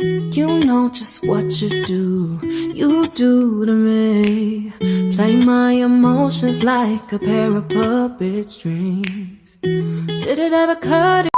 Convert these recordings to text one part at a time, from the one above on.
You know just what you do, you do to me. Play my emotions like a pair of puppet strings. Did it ever occur to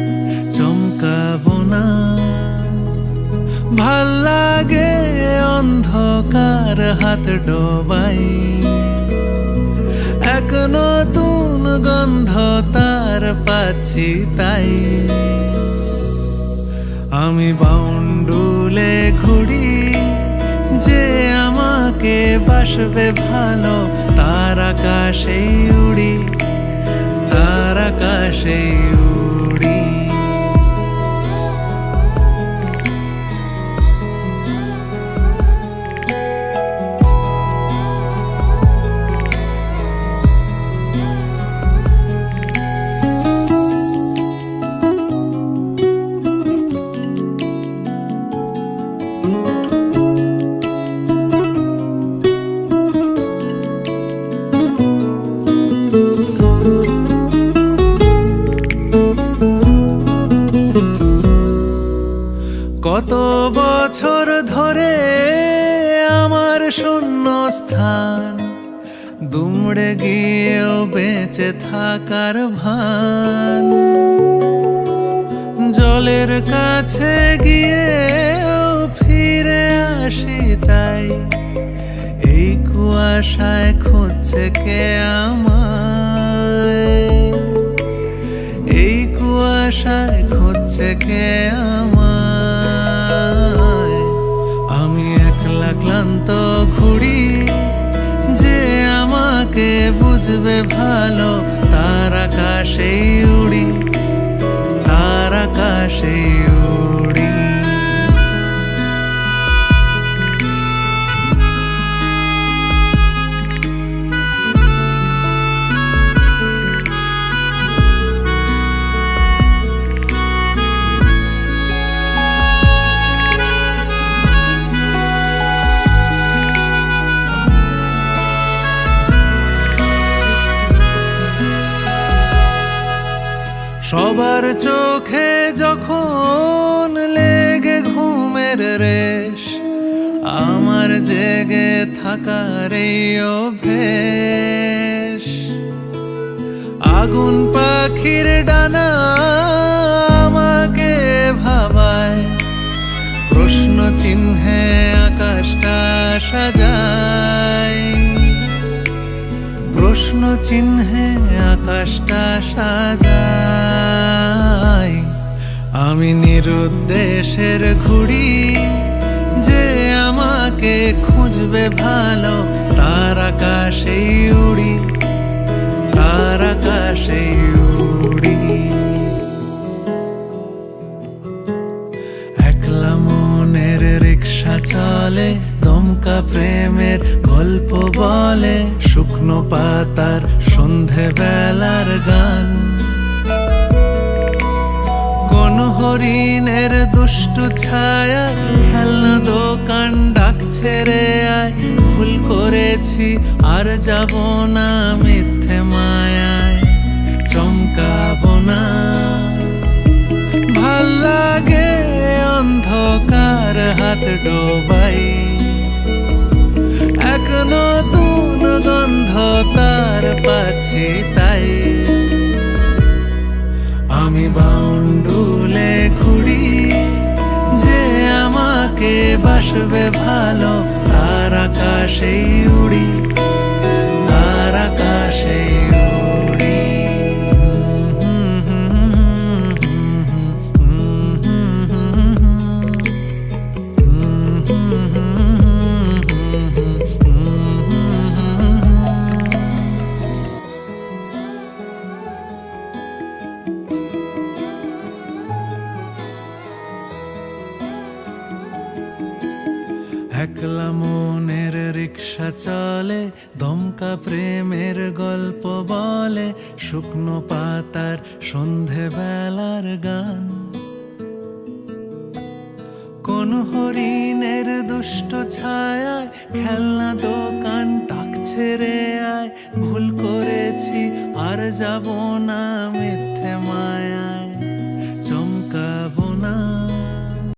অন্ধকার হাত ডোবাই। এক নতুন গন্ধ তার পাচ্ছি তাই। আমি বাউন্ডুলে ঘুরি, যে আমাকে বাসবে ভালো, তার আকাশেই উড়ি, তার আকাশেই স্থান দুমড়ে গিয়েও বেঁচে থাকার ভান। জলের কাছে গিয়েও ফিরে আসি তাই। এই কুয়াশায় খুঁজছে কে আমায়? এই কুয়াশায় খুঁজছে কে আমায়? আমি একলা ক্লান্ত ঘুরি আমাকে বুঝবে ভালো। তার আকাশে উড়ি তার আকাশে উড়ি। সবার চোখে যখন লেগে ঘুমের রেশ, আমার জেগে থাকার এই আগুন পাখির ডানা আমাকে ভাবায় প্রশ্ন চিহ্নে আকাশটা সাজায়। চিহ্নে আকাশটা সাজাই। আমি নিরুদ্দেশের ঘুড়ি যে আমাকে খুঁজবে ভালো, তার আকাশেই উড়ি, তার আকাশেই শুকনো পাতার সন্ধে বেলার গান। কোন হরিণের দুষ্টু ছায়া খেলনা দোকান ডাকছে রে আয়, ভুল করেছি, আর যাব না মিথ্যে মায়ায়। চমকাব না। ভালো লাগে অন্ধকার হাত ডোবাই। নতুন গন্ধ তার পাছে তাই রিক্সা চলে, দমকা প্রেমের গল্প বলে, শুকনো পাতার সন্ধে বেলার গান। কোন হরিণের দুষ্ট ছায়ায় খেলনা দোকান টাক ছেড়ে আয়, ভুল করেছি, আর যাব না মিথ্যে মায়া